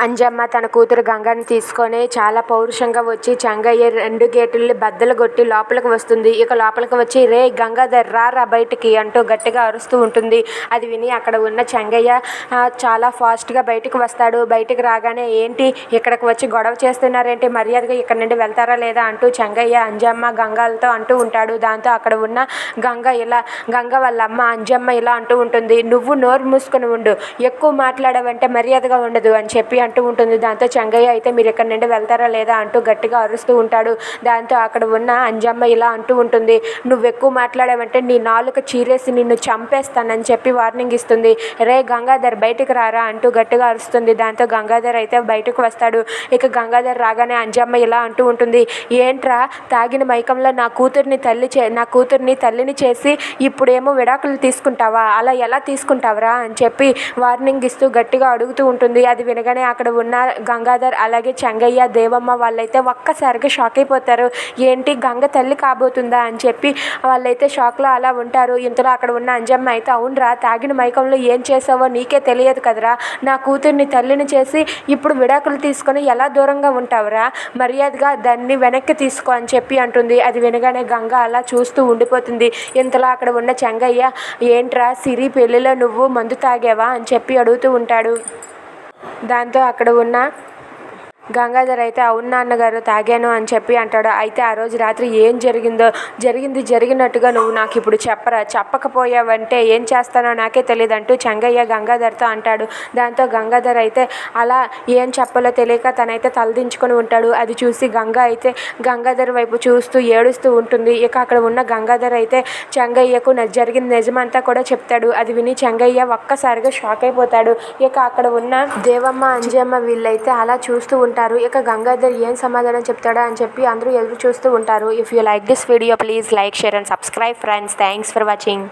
అంజమ్మ తన కూతురు గంగని తీసుకొని చాలా పౌరుషంగా వచ్చి చెంగయ్య రెండు గేటుల్ని బద్దలు కొట్టి లోపలికి వస్తుంది. ఇక లోపలికి వచ్చి రే గంగాధర్ రారా బయటికి అంటూ గట్టిగా అరుస్తూ ఉంటుంది. అది విని అక్కడ ఉన్న చెంగయ్య చాలా ఫాస్ట్గా బయటికి వస్తాడు. బయటికి రాగానే ఏంటి? ఇక్కడికి వచ్చి గొడవ చేస్తున్నారేంటి? మర్యాదగా ఇక్కడ నుండి వెళ్తారా లేదా? అంటూ చెంగయ్య అంజమ్మ గంగాలతో అంటూ ఉంటాడు. దాంతో అక్కడ ఉన్న గంగ ఇలా గంగ వాళ్ళ అమ్మ అంజమ్మ ఇలా అంటూ ఉంటుంది. నువ్వు నోరు మూసుకొని ఉండు. ఎక్కువ మాట్లాడవంటే మర్యాదగా ఉండదు అని చెప్పి అంటూ ఉంటుంది. దాంతో చెంగయ్య అయితే మీరు ఇక్కడ నుండి వెళ్తారా లేదా? అంటూ గట్టిగా అరుస్తూ ఉంటాడు. దాంతో అక్కడ ఉన్న అంజమ్మ ఇలా అంటూ ఉంటుంది నువ్వు ఎక్కువ మాట్లాడావంటే నీ నాలుక చీరేసి నిన్ను చంపేస్తానని చెప్పి వార్నింగ్ ఇస్తుంది. రే గంగాధర్ బయటకు రారా? అంటూ గట్టిగా అరుస్తుంది. దాంతో గంగాధర్ అయితే బయటకు వస్తాడు. ఇక గంగాధర్ రాగానే అంజమ్మ ఇలా అంటూ ఉంటుంది ఏంట్రా తాగిన మైకంలో నా కూతుర్ని తల్లి చే నా కూతుర్ని తల్లిని చేసి ఇప్పుడేమో విడాకులు తీసుకుంటావా? అలా ఎలా తీసుకుంటావరా? అని చెప్పి వార్నింగ్ ఇస్తూ గట్టిగా అడుగుతూ ఉంటుంది. అది వినగానే అక్కడ ఉన్న గంగాధర్ అలాగే చెంగయ్య దేవమ్మ వాళ్ళైతే ఒక్కసారిగా షాక్ అయిపోతారు. ఏంటి గంగ తల్లి కాబోతుందా అని చెప్పి వాళ్ళైతే షాక్లో అలా ఉంటారు. ఇంతలో అక్కడ ఉన్న అంజమ్మ అయితే అవునరా తాగిన మైకంలో ఏం చేసావో నీకే తెలియదు కదరా. నా కూతుర్ని తల్లిని చేసి ఇప్పుడు విడాకులు తీసుకొని ఎలా దూరంగా ఉంటావురా? మర్యాదగా దాన్ని వెనక్కి తీసుకో అని చెప్పి అంటుంది. అది వినగానే గంగ అలా చూస్తూ ఉండిపోతుంది. ఇంతలో అక్కడ ఉన్న చెంగయ్య ఏంట్రా సిరి పెళ్ళిలో నువ్వు మందు తాగావా? అని చెప్పి అడుగుతూ ఉంటాడు. దాంతో అక్కడ ఉన్న గంగాధర్ అయితే అవును నాన్నగారు తాగాను అని చెప్పి అంటాడు. అయితే ఆ రోజు రాత్రి ఏం జరిగిందో జరిగింది జరిగినట్టుగా నువ్వు నాకు ఇప్పుడు చెప్పరా? చెప్పకపోయావంటే ఏం చేస్తానో నాకే తెలియదు అంటూ చెంగయ్య గంగాధర్తో అంటాడు. దాంతో గంగాధర్ అయితే అలా ఏం చెప్పాలో తెలియక తనైతే తలదించుకొని ఉంటాడు. అది చూసి గంగా అయితే గంగాధర్ వైపు చూస్తూ ఏడుస్తూ ఉంటుంది. ఇక అక్కడ ఉన్న గంగాధర్ అయితే చెంగయ్యకు జరిగిన నిజమంతా కూడా చెప్తాడు. అది విని చెంగయ్య ఒక్కసారిగా షాక్ అయిపోతాడు. ఇక అక్కడ ఉన్న దేవమ్మ అంజమ్మ వీళ్ళైతే అలా చూస్తూ ఉంటారు ఇక గంగాధర్ ఏం సమాధానం చెప్తాడా అని చెప్పి అందరూ ఎదురు చూస్తూ ఉంటారు. If you like this video please like share and subscribe friends thanks for watching